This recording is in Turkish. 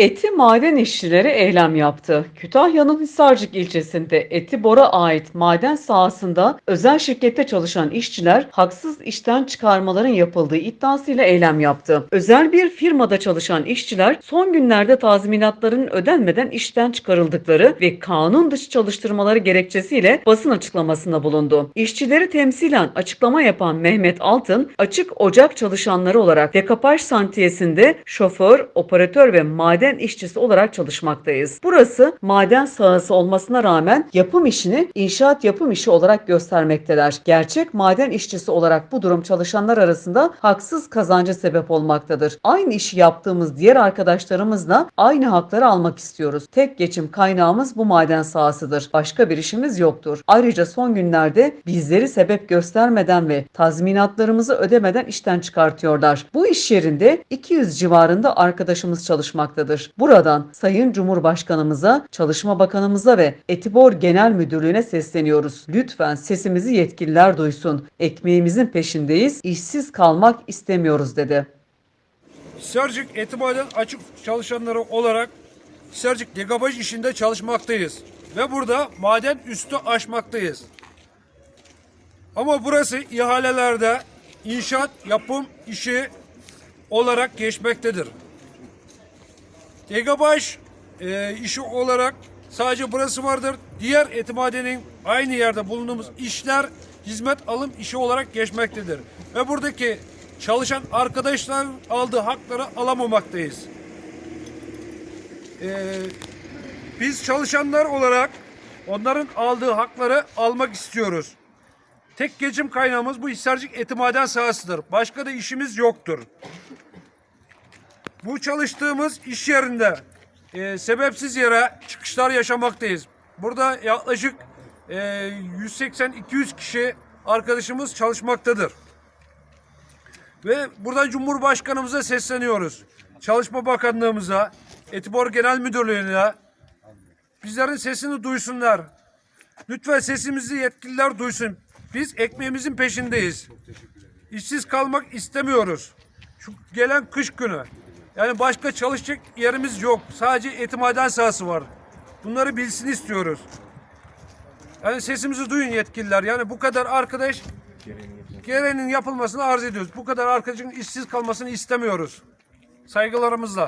Eti maden işçileri eylem yaptı. Kütahya'nın Hisarcık ilçesinde Eti Bor'a ait maden sahasında özel şirkette çalışan işçiler haksız işten çıkarmaların yapıldığı iddiasıyla eylem yaptı. Özel bir firmada çalışan işçiler son günlerde tazminatların ödenmeden işten çıkarıldıkları ve kanun dışı çalıştırmaları gerekçesiyle basın açıklamasında bulundu. İşçileri temsilen açıklama yapan Mehmet Altın, açık ocak çalışanları olarak dekapaj santiyesinde şoför, operatör ve maden işçisi olarak çalışmaktayız. Burası maden sahası olmasına rağmen yapım işini inşaat yapım işi olarak göstermekteler. Gerçek maden işçisi olarak bu durum çalışanlar arasında haksız kazancı sebep olmaktadır. Aynı işi yaptığımız diğer arkadaşlarımızla aynı hakları almak istiyoruz. Tek geçim kaynağımız bu maden sahasıdır. Başka bir işimiz yoktur. Ayrıca son günlerde bizleri sebep göstermeden ve tazminatlarımızı ödemeden işten çıkartıyorlar. Bu iş yerinde 200 civarında arkadaşımız çalışmaktadır. Buradan Sayın Cumhurbaşkanımıza, Çalışma Bakanımıza ve Etibor Genel Müdürlüğü'ne sesleniyoruz. Lütfen sesimizi yetkililer duysun. Ekmeğimizin peşindeyiz, işsiz kalmak istemiyoruz dedi. Hisarcık Etimaden açık çalışanları olarak Hisarcık degabaj işinde çalışmaktayız. Ve burada maden üstü aşmaktayız. Ama burası ihalelerde inşaat yapım işi olarak geçmektedir. Degabaj e, işi olarak sadece burası vardır. Diğer etimadenin aynı yerde bulunduğumuz işler hizmet alım işi olarak geçmektedir. Ve buradaki çalışan arkadaşlar aldığı hakları alamamaktayız. E, biz çalışanlar olarak onların aldığı hakları almak istiyoruz. Tek geçim kaynağımız bu Hisarcık etimaden sahasıdır. Başka da işimiz yoktur. Bu çalıştığımız iş yerinde e, sebepsiz yere çıkışlar yaşamaktayız. Burada yaklaşık e, 180-200 kişi arkadaşımız çalışmaktadır. Ve buradan Cumhurbaşkanımıza sesleniyoruz. Çalışma Bakanlığımıza, Etibor Genel Müdürlüğü'ne bizlerin sesini duysunlar. Lütfen sesimizi yetkililer duysun. Biz ekmeğimizin peşindeyiz. İşsiz kalmak istemiyoruz. Şu gelen kış günü. Yani başka çalışacak yerimiz yok. Sadece etimaden sahası var. Bunları bilsin istiyoruz. Yani sesimizi duyun yetkililer. Yani bu kadar arkadaş gereğinin yapılmasını arz ediyoruz. Bu kadar arkadaşın işsiz kalmasını istemiyoruz. Saygılarımızla.